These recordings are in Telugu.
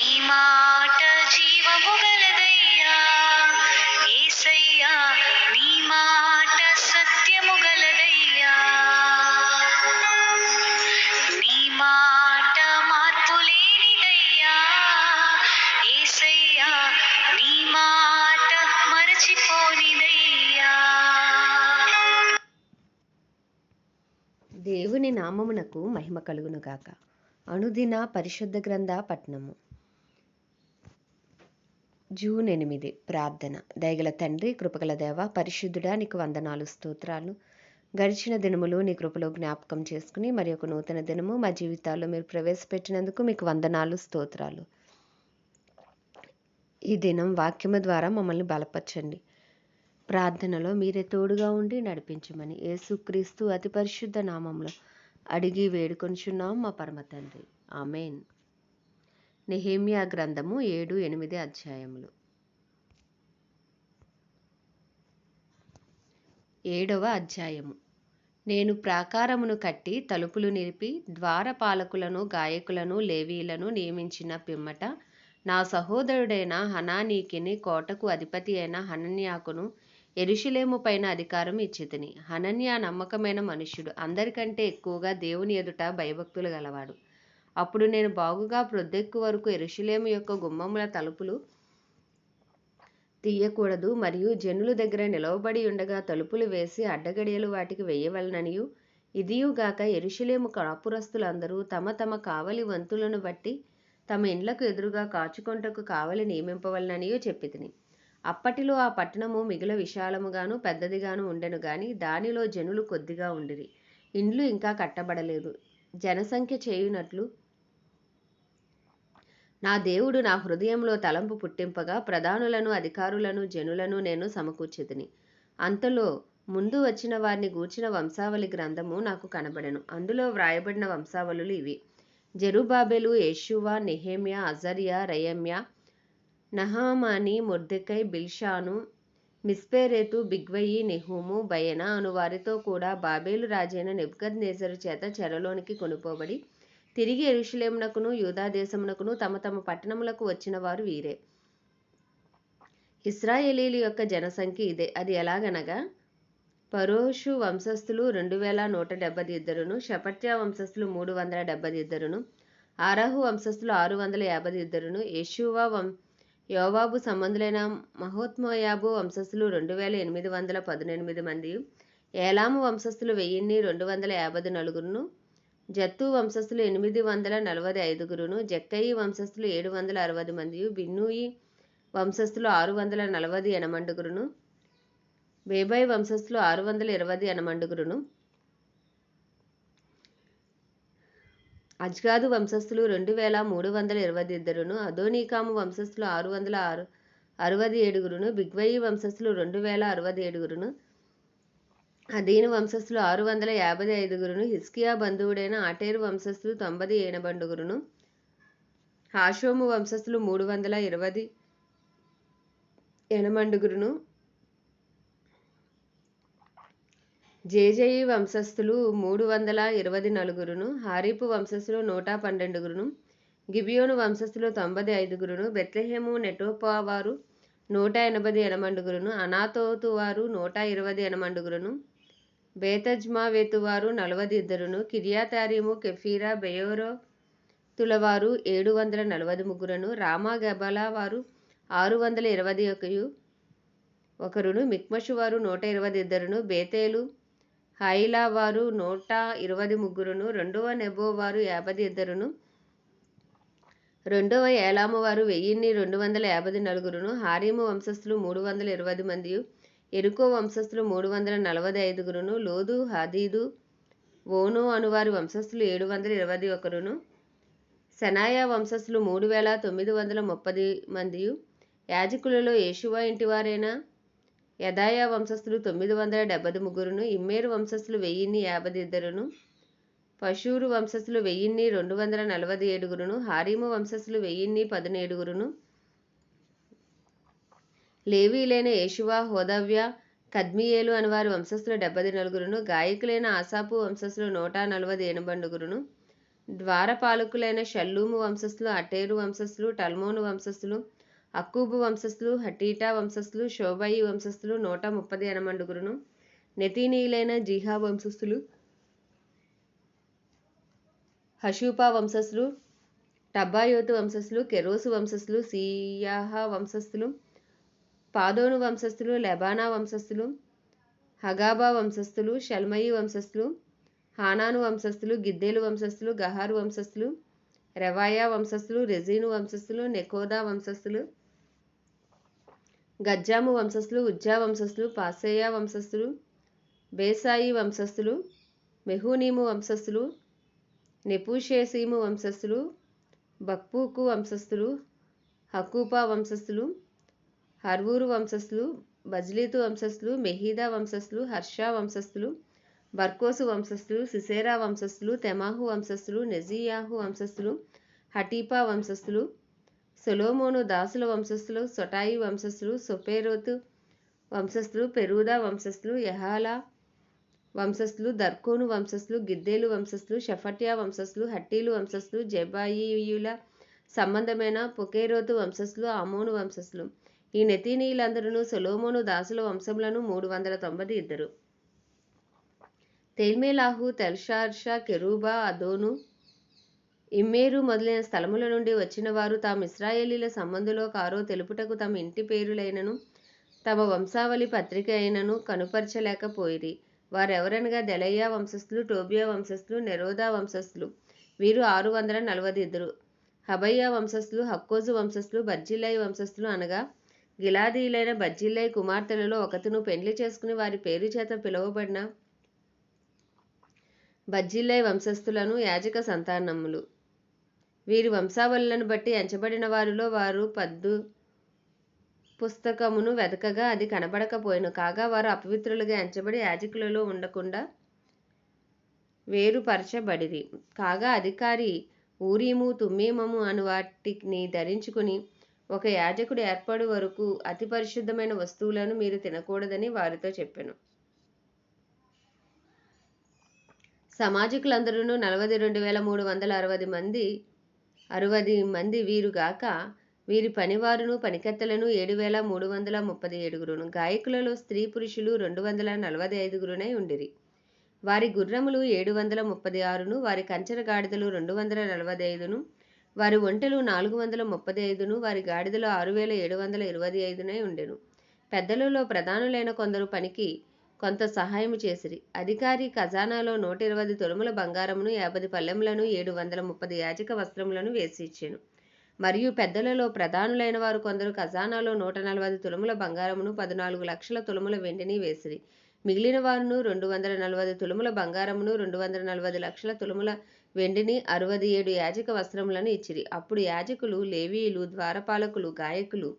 నీ మాట జీవము గలదయ్యా. ఏసయ్యా నీ మాట సత్యము గలదయ్యా. నీ మాట మార్పు లేనిదయ్యా. ఏసయ్యా నీ మాట మరచిపోనిదయ్యా. దేవుని నామమునకు మహిమ కలుగునుగాక. అనుదిన పరిశుద్ధ గ్రంథ పట్నము జూన్ ఎనిమిది ప్రార్థన. దయగల తండ్రి కృపగల దేవ పరిశుద్ధుడా నీకు వందనాలు స్తోత్రాలు. గడిచిన దినములు నీ కృపలో జ్ఞాపకం చేసుకుని మరి ఒక నూతన దినము మా జీవితాల్లో మీరు ప్రవేశపెట్టినందుకు మీకు వందనాలు స్తోత్రాలు. ఈ దినం వాక్యము ద్వారా మమ్మల్ని బలపరచండి. ప్రార్థనలో మీరే తోడుగా ఉండి నడిపించమని యేసుక్రీస్తు అతి పరిశుద్ధ నామంలో అడిగి వేడుకొనిచున్నాం మా పరమ తండ్రి. ఆమెన్. నెహేమియా గ్రంథము ఏడు ఎనిమిది అధ్యాయములు. ఏడవ అధ్యాయము. నేను ప్రాకారమును కట్టి తలుపులు నిలిపి ద్వారపాలకులను గాయకులను లేవీలను నియమించిన పిమ్మట నా సహోదరుడైన హనానీకిని కోటకు అధిపతి అయిన హనన్యాకును ఎరుషులేము పైన అధికారం ఇచ్చితిని. హనన్యా నమ్మకమైన మనుష్యుడు. అందరికంటే ఎక్కువగా దేవుని ఎదుట భయభక్తులు గలవాడు. అప్పుడు నేను బాగుగా ప్రొద్దెక్కు వరకు ఎరుషులేము యొక్క గుమ్మముల తలుపులు తీయకూడదు మరియు జనులు దగ్గర నిలవబడి ఉండగా తలుపులు వేసి అడ్డగడియలు వాటికి వేయవలననియు. ఇదియుగాక ఎరుషులేము కాపురస్తులందరూ తమ తమ కావలి వంతులను బట్టి తమ ఇండ్లకు ఎదురుగా కాచుకొంటకు కావలి నియమింపవలననియో చెప్పితిని. అప్పటిలో ఆ పట్టణము మిగుల విశాలముగాను పెద్దదిగాను ఉండెను గాని దానిలో జనులు కొద్దిగా ఉండిరి. ఇండ్లు ఇంకా కట్టబడలేదు. జనసంఖ్య చేయునట్లు నా దేవుడు నా హృదయంలో తలంపు పుట్టింపగా ప్రధానులను అధికారులను జనులను నేను సమకూర్చితిని అంతలో ముందు వచ్చిన వారిని గూర్చిన వంశావళి గ్రంథము నాకు కనబడెను. అందులో వ్రాయబడిన వంశావళులు ఇవి. Zerubbabel Jeshua Nehemiah Azariah Raamiah Nahamani Mordecai Bilshan Mispereth Bigvai Nehum Baanah అను వారితో కూడా బాబేలు రాజైన నెబ్కద్ నేజరు చేత చెరలోనికి కొనుపోబడి తిరిగి ఎరుషులేమునకును యూదాదేశమునకును తమ తమ పట్టణములకు వచ్చిన వారు వీరే. ఇస్రాయేలీల యొక్క జనసంఖ్య ఇదే. అది ఎలాగనగా పరోషు వంశస్థులు రెండు వేల నూట డెబ్బై ఇద్దరును షపట్యా వంశస్థులు మూడు వందల డెబ్బై ఇద్దరును ఆరాహు వంశస్థులు ఆరు వందల యాభై ఇద్దరును యశువా వం యోవాబు సంబంధులైన మహోత్మయాబు వంశస్థులు రెండు వేల ఎనిమిది వందల పదునెనిమిది మంది ఏలాము వంశస్థులు వెయ్యిన్ని రెండు వందల యాభై నలుగురును జత్తు వంశస్థులు ఎనిమిది వందల నలభై ఐదుగురును జక్కయి వంశస్థులు ఏడు వందల అరవై మంది బిన్నూయి వంశస్థులు ఆరు వందల నలభై ఎనమండుగురును బేబాయి వంశస్థులు ఆరు వందల ఇరవై ఎనమండుగురును అజ్గాదు వంశస్థులు రెండు వేల మూడు వందల ఇరవై ఇద్దరును అదోనీకాము వంశస్థులు ఆరు వందల ఆరు అరవై ఏడుగురును బిగ్వయి వంశస్థులు రెండు వేల అరవై ఏడుగురును అదీను వంశస్థులు ఆరు వందల యాభై ఐదుగురును హిస్కియా బంధువుడైన ఆటేరు వంశస్థులు తొంభై ఏనబండుగురును హాషోము వంశస్థులు మూడు వందల ఇరవై ఎనమండుగురును జేజేయి వంశస్థులు మూడు వందల ఇరవై నలుగురును హారీపు వంశస్థులు నూట పన్నెండుగురును గిబియోను వంశస్థులు తొంభై ఐదుగురును బెత్లెహేము నెటోపా వారు నూట ఎనభై ఎనమండుగురును అనాతోతు వారు నూట ఇరవై ఎనమండుగురును బేతజ్మావేతు వారు నలభై ఇద్దరును కిరియాతారీము కెఫీరా బెయోరో తులవారు ఏడు వందల నలభై ముగ్గురును రామా గబలా వారు ఆరు వందల ఇరవై ఒకయు ఒకరును మిక్మషు వారు నూట ఇరవై ఇద్దరును బేతేలు హైలా వారు నూట ఇరవై ముగ్గురును రెండవ నెబో వారు యాభై ఇద్దరును రెండవ ఏలాము వారు వెయ్యిన్ని రెండు వందల యాభై నలుగురును హారీము వంశస్థులు మూడు వందల ఇరవై మంది ఎరుకో వంశస్థులు మూడు వందల నలభై ఐదుగురును లోదు హదీదు ఓను అనువారి వంశస్థులు ఏడు వందల ఇరవై ఒకరును సెనాయా వంశస్థులు మూడు వేల తొమ్మిది వందల ముప్పై మంది యాజకులలో యేషువా ఇంటివారైన యదాయా వంశస్థులు తొమ్మిది వందల డెబ్బై ముగ్గురును ఇమ్మేరు వంశస్థులు వెయ్యిన్ని యాభై ఇద్దరును పశూరు వంశస్థులు వెయ్యిన్ని రెండు వందల నలభై ఏడుగురును హారీము వంశస్థులు వెయ్యిన్ని పదిహేడుగురును లేవీలైన యేషువా హోదవ్య కద్మియేలు అనివారి వంశస్థులు డెబ్బది నలుగురును గాయకులైన ఆసాపు వంశస్థులు నూట నలభై ఏనుబండుగురును ద్వారపాలకులైన షల్లూము వంశస్థులు అటేరు వంశస్థులు టల్మోను వంశస్థులు అక్కూబు వంశస్థులు హటీటా వంశస్థులు శోభాయి వంశస్థులు నూట ముప్పది ఎనమండుగురును నెతీనీయులైన జీహా వంశస్థులు హషూపా వంశస్థులు టబ్బాయోతు వంశస్థులు కెరోసు వంశస్థులు సియాహ వంశస్థులు పాదోను వంశస్థులు లెబానా వంశస్థులు హగాబా వంశస్థులు షల్మయి వంశస్థులు హానాను వంశస్థులు గిద్దేలు వంశస్థులు గహారు వంశస్థులు రెవాయా వంశస్థులు రెజీను వంశస్థులు నెకోదా వంశస్థులు గజ్జాము వంశస్థులు ఉజ్జా వంశస్థులు పాసేయా వంశస్థులు బేసాయి వంశస్థులు మెహూనీము వంశస్థులు నెపూషేసీము వంశస్థులు బక్పూకు వంశస్థులు హకూపా వంశస్థులు హర్వూరు వంశస్థులు బజ్లీతు వంశస్థులు మెహీదా వంశస్థులు హర్షా వంశస్థులు బర్కోసు వంశస్థులు సిసేరా వంశస్థులు తెమాహు వంశస్థులు నెజియాహు వంశస్థులు హటీపా వంశస్థులు సొలోమోను దాసుల వంశస్థులు సొటాయి వంశస్థులు సొపేరోతు వంశస్థులు పెరూదా వంశస్థులు యహాలా వంశస్థులు దర్కోను వంశస్థులు గిద్దేలు వంశస్థులు షఫట్యా వంశస్థులు హట్టీలు వంశస్థులు జబాయియుల సంబంధమైన పొకేరోతు వంశస్థులు ఆమోను వంశస్థులు. ఈ నెతీనీయులందరూ సొలోమోను దాసుల వంశములను మూడు వందల తొంభై ఇద్దరు. తేల్మేలాహు తెల్షార్షా కెరూబా అదోను ఇమ్మేరు మొదలైన స్థలముల నుండి వచ్చిన వారు తాము ఇస్రాయేలీల సంబంధులో కారో తెలుపుటకు తమ ఇంటి పేరులైనను తమ వంశావళి పత్రిక అయినను కనుపరచలేకపోయిరి. వారెవరనగా దెలయ్యా వంశస్థులు టోబియా వంశస్థులు నెరోదా వంశస్థులు వీరు ఆరు వందల నలభై ఇద్దరు. హబయ్యా వంశస్థులు హక్కోజు వంశస్థులు బర్జిలై వంశస్థులు అనగా గిలాదీయులైన బజ్జిల్లై కుమార్తెలలో ఒకతను పెండ్లి చేసుకుని వారి పేరు చేత పిలువబడిన బజ్జిల్లై వంశస్థులను యాజక సంతానములు. వీరి వంశావళులను బట్టి ఎంచబడిన వారిలో వారు పద్దు పుస్తకమును వెతకగా అది కనబడకపోయాను. కాగా వారు అపవిత్రులుగా ఎంచబడి యాజకులలో ఉండకుండా వేరుపరచబడిరి. కాగా అధికారి ఊరీము తుమ్మీమము అను వాటిని ధరించుకుని ఒక యాజకుడు ఏర్పడు వరకు అతి పరిశుద్ధమైన వస్తువులను మీరు తినకూడదని వారితో చెప్పాను. సమాజకులందరూ నలభై రెండు వేల మూడు వందల అరవై మంది అరవై మంది వీరుగాక వీరి పనివారును పనికత్తెలను ఏడు వేల మూడు వందల ముప్పై ఏడుగురును గాయకులలో స్త్రీ పురుషులు రెండు వందల నలభై ఐదుగురునై ఉండిరి. వారి గుర్రములు ఏడు వందల ముప్పై ఆరును వారి కంచెర గాడిదలు రెండు వందల నలభై ఐదును వారి ఒంటెలు నాలుగు వందల ముప్పై ఐదును వారి గాడిదలు ఆరు వేల ఏడు వందల ఇరవై ఐదునై ఉండెను. పెద్దలలో ప్రధానులైన కొందరు పనికి కొంత సహాయము చేసిరి. అధికారి ఖజానాలో నూట ఇరవై తొలుముల బంగారమును యాభై పల్లెములను ఏడు వందల ముప్పది యాజక వస్త్రములను వేసి ఇచ్చాను. మరియు పెద్దలలో ప్రధానులైన వారు కొందరు ఖజానాలో నూట నలభై తులముల బంగారమును పద్నాలుగు లక్షల తులముల వెండిని వేసిరి. మిగిలిన వారును రెండు వందల నలభై తులముల బంగారమును రెండు వందల నలభై లక్షల తులముల వెండిని అరవై ఏడు యాజక వస్త్రములను ఇచ్చిరి. అప్పుడు యాజకులు లేవీయులు ద్వారపాలకులు గాయకులు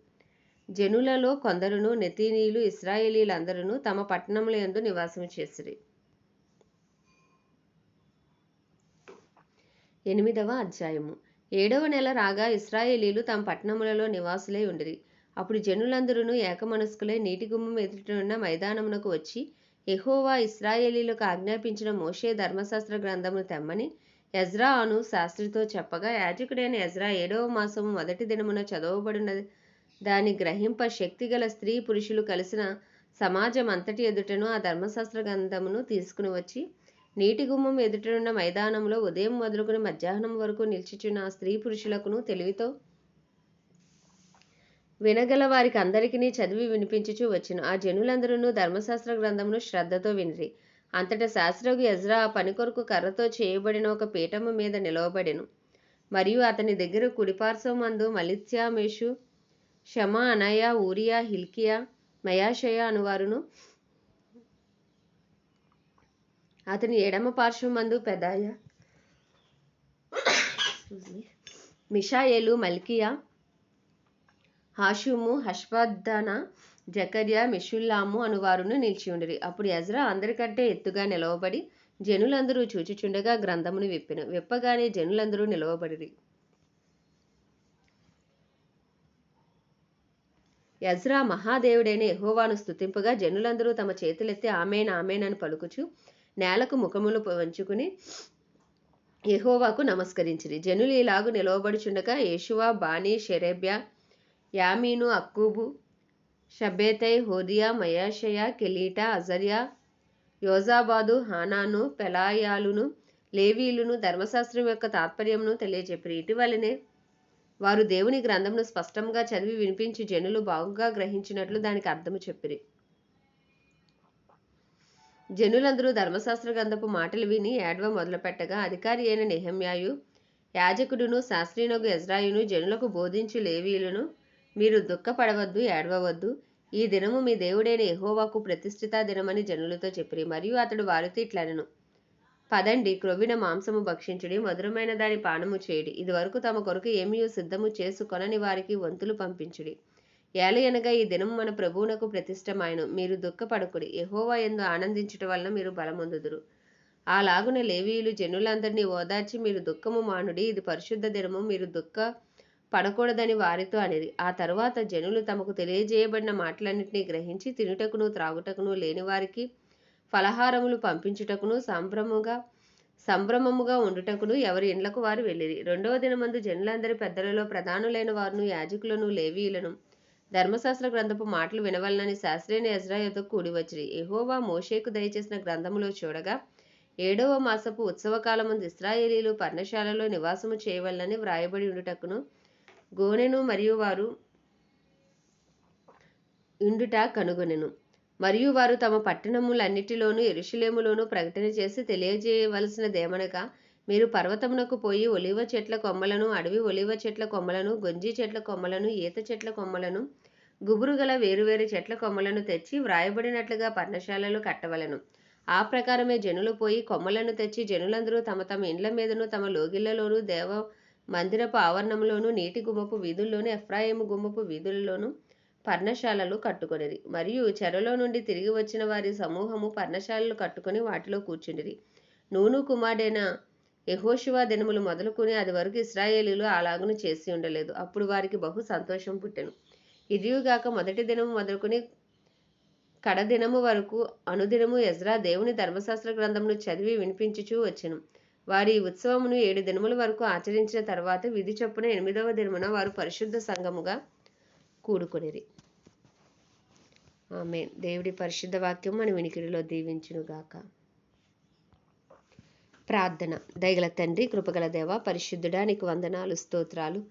జనులలో కొందరును నెతీనీయులు ఇస్రాయేలీలందరూ తమ పట్టణముల యందు నివాసము చేసిరి. ఎనిమిదవ అధ్యాయము. ఏడవ నెల రాగా ఇస్రాయేలీలు తమ పట్టణములలో నివాసులై ఉండిరి. అప్పుడు జనులందరూ ఏకమనస్కులై నీటి గుమ్మం ఎదుటనున్న మైదానమునకు వచ్చి ఎహోవా ఇస్రాయేలీలకు ఆజ్ఞాపించిన మోషే ధర్మశాస్త్ర గ్రంథమును తెమ్మని ఎజ్రా అను శాస్త్రితో చెప్పగా యాజకుడైన ఎజ్రా ఏడవ మాసం మొదటి దినమున చదవబడిన దాని గ్రహింప శక్తిగల స్త్రీ పురుషులు కలిసిన సమాజం అంతటి ఎదుటను ఆ ధర్మశాస్త్ర గ్రంథమును తీసుకుని వచ్చి నీటి గుమ్మం ఎదుటనున్న మైదానంలో ఉదయం మొదలుకుని మధ్యాహ్నం వరకు నిల్చుచున్న ఆ స్త్రీ పురుషులకును తెలివితో వినగల వారికి అందరికీ చదివి వినిపించుచూ వచ్చును ఆ జనులందరూ ధర్మశాస్త్ర గ్రంథమును శ్రద్ధతో వినిరి. అంతటా శాస్త్రజ్ఞ ఎజ్రా ఆ పని కొరకు కర్రతో చేయబడిన ఒక పీఠము మీద నిలవబడెను. మరియు అతని దగ్గర కుడిపార్శ్వమందు మలిత్యామేషు Shema Anaiah Urijah Hilkiah Maaseiah అనువారును. అతని ఎడమ పార్శ్వమందు పెదాయ మిషాయేలు మల్కియా హాషుము హష్వద్దన జకర్యా మిషుల్లాము అనువారును నిలిచి ఉండిరి అప్పుడు ఎజ్రా అందరికంటే ఎత్తుగా నిలవబడి జనులందరూ చూచిచుండగా గ్రంథమును విప్పెను. విప్పగానే జనులందరూ నిలవబడిరి. యజ్రా మహాదేవుడైన ఎహోవాను స్తుతింపగా జనులందరూ తమ చేతులెత్తి ఆమెన్ ఆమెన్ అని పలుకుచు నేలకు ముఖములు వంచుకుని ఎహోవాకు నమస్కరించిరి. జనులు ఇలాగు నిలవబడుచుండగా యేషువా బాణీ షెరెబ్యా యామీను అక్కూబు షబ్బేతై హోదియా మయాషయ కెలీటా అజర్యా యోజాబాదు హానాను పెలాయాలును లేవీలును ధర్మశాస్త్రం యొక్క తాత్పర్యమును తెలియజెప్పిరి ఇటీవలనే వారు దేవుని గ్రంథమును స్పష్టంగా చదివి వినిపించి జనులు బాగుగా గ్రహించినట్లు దానికి అర్థము చెప్పిరి. జనులందరూ ధర్మశాస్త్ర గ్రంథపు మాటలు విని ఏడవ మొదలుపెట్టగా అధికారి అయిన నెహమ్యాయు యాజకుడును శాస్త్రీనగు ఎజ్రాయును జనులకు బోధించు లేవీయులను మీరు దుఃఖపడవద్దు ఏడవవద్దు. ఈ దినము మీ దేవుడైన ఎహోవాకు ప్రతిష్ఠిత దినమని జనులతో చెప్పిరి మరియు అతడు వారితో ఇట్లనను. పదండి క్రొవిన మాంసము భక్షించుడి మధురమైన దాని పానము చేయుడి. ఇదివరకు తమ కొరకు ఏమియో సిద్ధము చేసుకొనని వారికి వంతులు పంపించుడి. ఏలయనగా ఈ దినము మన ప్రభువునకు ప్రతిష్టమాయను మీరు దుఃఖపడకుడి. ఎహోవా ఎందు ఆనందించటం వలన మీరు బలమొందుదురు. అలాగున లేవీయులు జనులందరినీ ఓదార్చి మీరు దుఃఖము మానుడి. ఇది పరిశుద్ధ దినము. మీరు దుఃఖ పడకూడదని వారితో అనేది. ఆ తరువాత జనులు తమకు తెలియజేయబడిన మాటలన్నింటినీ గ్రహించి తినుటకును త్రాగుటకును లేని వారికి ఫలహారములు పంపించుటకును సంభ్రముగా సంభ్రమముగా ఉండుటకును ఎవరి ఇండ్లకు వారు వెళ్ళిరి. రెండవ దినమందు జనులందరి పెద్దలలో ప్రధానులైన వారును యాజకులను లేవీయులను ధర్మశాస్త్ర గ్రంథపు మాటలు వినవలనని శాస్త్రీయ ఎజ్రాయతో కూడి వచ్చిరి ఎహోవా మోషేకు దయచేసిన గ్రంథములో చూడగా ఏడవ మాసపు ఉత్సవకాలముందు ఇస్రాయేలీలు పర్ణశాలలో నివాసము చేయవలనని వ్రాయబడి ఉండుటకును గోనెను మరియు వారు ఇండుట కనుగొనెను. మరియు వారు తమ పట్టణములన్నిటిలోనూ ఎరుషులేములోనూ ప్రకటన చేసి తెలియజేయవలసినదేమనగా మీరు పర్వతమునకు పోయి ఒలివ చెట్ల కొమ్మలను అడవి ఒలివ చెట్ల కొమ్మలను గొంజి చెట్ల కొమ్మలను ఈత చెట్ల కొమ్మలను గుబురుగల వేరువేరు చెట్ల కొమ్మలను తెచ్చి వ్రాయబడినట్లుగా పర్ణశాలలు కట్టవలను. ఆ ప్రకారమే జనులు పోయి కొమ్మలను తెచ్చి జనులందరూ తమ తమ ఇండ్ల మీదను తమ లోగిళ్ళలోనూ దేవ మందిరపు ఆవరణంలోను నీటి గుమ్మపు వీధుల్లోను ఎఫ్రాయిము గుమ్మపు వీధులలోను పర్ణశాలలు కట్టుకొనిరి. మరియు చెరలో నుండి తిరిగి వచ్చిన వారి సమూహము పర్ణశాలలు కట్టుకొని వాటిలో కూర్చుండిరి. నూను కుమారుడైన యహోశివా దినములు మొదలుకొని అది వరకు ఇస్రాయేలీలు అలాగును చేసి ఉండలేదు. అప్పుడు వారికి బహు సంతోషం పుట్టెను. ఇదియుగాక మొదటి దినము మొదలుకొని కడదినము వరకు అనుదినము ఎజ్రా దేవుని ధర్మశాస్త్ర గ్రంథమును చదివి వినిపించుచూ వచ్చెను. వారి ఈ ఉత్సవమును ఏడు దినముల వరకు ఆచరించిన తర్వాత విధి చొప్పున ఎనిమిదవ దినమున వారు పరిశుద్ధ సంఘముగా కూడుకునిరి. ఆమె దేవుడి పరిశుద్ధ వాక్యం మన వినికిడిలో దీవించునుగాక. ప్రార్థన. దయగల తండ్రి కృపగల దేవ పరిశుద్ధుడా నీకు వందనాలు స్తోత్రాలు.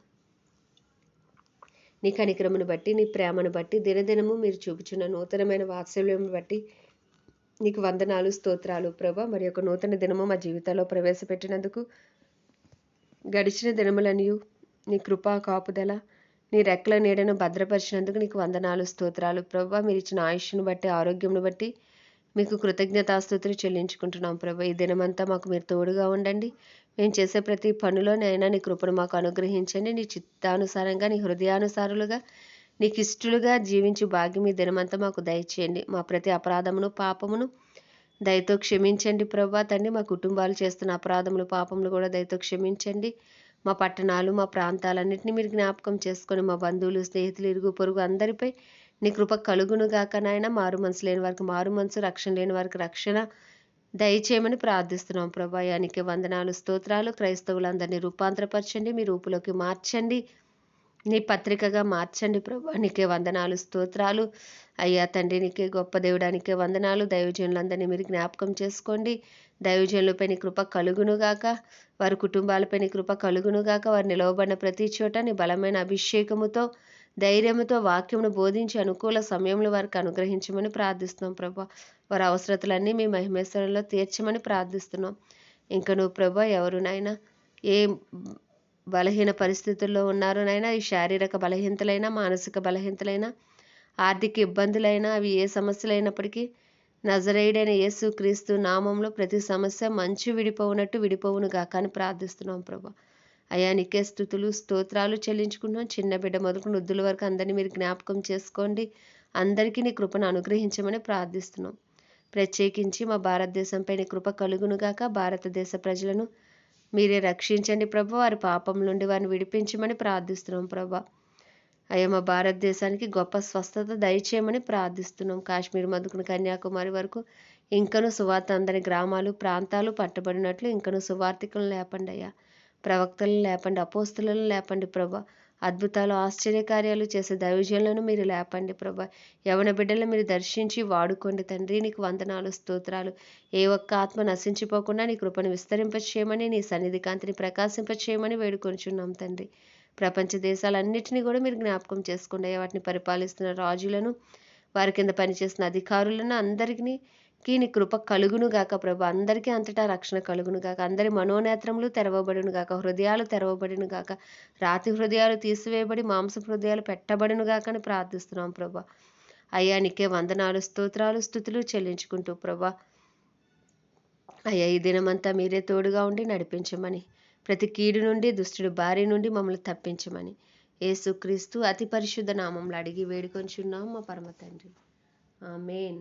నీ కనికరమును బట్టి నీ ప్రేమను బట్టి దినదినము మీరు చూపుచున్న నూతనమైన వాత్సల్యం బట్టి నీకు వందనాలు స్తోత్రాలు ప్రభా. మరి ఒక నూతన దినము మా జీవితంలో ప్రవేశపెట్టినందుకు. గడిచిన దినములనియు నీ కృపా కాపుదల నీ రెక్కల నీడను భద్రపరిచినందుకు నీకు వందనాలు స్తోత్రాలు ప్రభా. మీరు ఇచ్చిన ఆయుష్ను బట్టి ఆరోగ్యంను బట్టి మీకు కృతజ్ఞతాస్తుతులు చెల్లించుకుంటున్నాం ప్రభా. ఈ దినమంతా మాకు మీరు తోడుగా ఉండండి. మేము చేసే ప్రతి పనిలోనైనా నీ కృపను మాకు అనుగ్రహించండి. నీ చిత్తానుసారంగా నీ హృదయానుసారులుగా నీకు ఇష్టలుగా జీవించి భాగ్యం ఈ దినమంతా మాకు దయచేయండి. మా ప్రతి అపరాధమును పాపమును దయతో క్షమించండి ప్రభా తండ్రి. మా కుటుంబాలు చేస్తున్న అపరాధములు పాపములు కూడా దయతో క్షమించండి. మా పట్టణాలు మా ప్రాంతాలన్నింటినీ మీరు జ్ఞాపకం చేసుకొని మా బంధువులు స్నేహితులు ఇరుగు పొరుగు అందరిపై నీ కృప కలుగును గాక నాయన. మారు మనసు లేని వారికి మారు మనసు రక్షణ లేని వారికి రక్షణ దయచేయమని ప్రార్థిస్తున్నాం ప్రభా. యానికి వందనాలు స్తోత్రాలు. క్రైస్తవులందరినీ రూపాంతరపరచండి మీ రూపులోకి మార్చండి. నీ పత్రికగా మార్చండి ప్రభా. నీకే వందనాలు స్తోత్రాలు. అయ్యా తండ్రి నీకే గొప్ప దేవుడానికే వందనాలు. దైవజనులందరినీ మీరు జ్ఞాపకం చేసుకోండి. దైవజనులపై నీ కృప కలుగునుగాక వారి కుటుంబాలపై నీ కృప కలుగునుగాక వారు నిలవబడిన ప్రతి చోట నీ బలమైన అభిషేకముతో ధైర్యముతో వాక్యమును బోధించి అనుకూల సమయంలో వారికి అనుగ్రహించమని ప్రార్థిస్తున్నాం ప్రభా. వారి అవసరతలన్నీ మీ మహిమేశ్వరంలో తీర్చమని ప్రార్థిస్తున్నాం. ఇంకా నువ్వు ప్రభా ఎవరునైనా ఏ బలహీన పరిస్థితుల్లో ఉన్నారో నైనా ఈ శారీరక బలహీనతలైనా మానసిక బలహీనతలైనా ఆర్థిక ఇబ్బందులైనా అవి ఏ సమస్యలైనప్పటికీ నజరేయుడైన యేసు క్రీస్తు నామంలో ప్రతి సమస్య మంచు విడిపోవునట్టు విడిపోవును గాక అని ప్రార్థిస్తున్నాం ప్రభా. అయా నీకే స్థుతులు స్తోత్రాలు చెల్లించుకుంటున్నాం. చిన్న బిడ్డ మొదలుకు వృద్ధుల వరకు అందరినీ మీరు జ్ఞాపకం చేసుకోండి. అందరికీ నీ కృపను అనుగ్రహించమని ప్రార్థిస్తున్నాం. ప్రత్యేకించి మా భారతదేశంపై నీ కృప కలుగునుగాక భారతదేశ ప్రజలను మీరే రక్షించండి ప్రభు. వారి పాపం నుండి వారిని విడిపించమని ప్రార్థిస్తున్నాం ప్రభా. అయ్యా మా భారతదేశానికి గొప్ప స్వస్థత దయచేయమని ప్రార్థిస్తున్నాం. కాశ్మీర్ మధుకుని కన్యాకుమారి వరకు ఇంకనూ సువార్త అందని గ్రామాలు ప్రాంతాలు పట్టబడినట్లు ఇంకను సువార్థికులను లేపండి అయ్యా. ప్రవక్తలను లేపండి అపోస్తులను లేపండి ప్రభా. అద్భుతాలు ఆశ్చర్యకార్యాలు చేసే దైవజనులను మీరు లేపండి ప్రభా. యవన బిడ్డలను మీరు దర్శించి వాడుకోండి తండ్రి. నీకు వందనాలు స్తోత్రాలు. ఏ ఒక్క ఆత్మ నశించిపోకుండా నీ కృపను విస్తరింపచేయమని నీ సన్నిధి కాంతిని ప్రకాశింపచేయమని వేడుకొనిచున్నాం తండ్రి. ప్రపంచ దేశాలన్నింటినీ కూడా మీరు జ్ఞాపకం చేసుకోండి. వాటిని పరిపాలిస్తున్న రాజులను వారి కింద పనిచేసిన అధికారులను అందరికీ కి నీ కృప కలుగును గాక ప్రభు. అందరికీ అంతటా రక్షణ కలుగును గాక. అందరి మనోనేత్రములు తెరవబడును గాక. హృదయాలు తెరవబడును గాక. రాతి హృదయాలు తీసివేయబడి మాంస హృదయాలు పెట్టబడును గాక అని ప్రార్థిస్తున్నాం ప్రభా. అయ్యా నీకే వందనాలు స్తోత్రాలు స్థుతులు చెల్లించుకుంటూ ప్రభా. అయ్యా ఈ దినమంతా మీరే తోడుగా ఉండి నడిపించమని ప్రతి కీడు నుండి దుష్టుడు భార్య నుండి మమ్మల్ని తప్పించమని యేసుక్రీస్తు అతి పరిశుద్ధ నామంలో అడిగి వేడుకొంచున్నాం మా పరమ తండ్రి. ఆమెన్.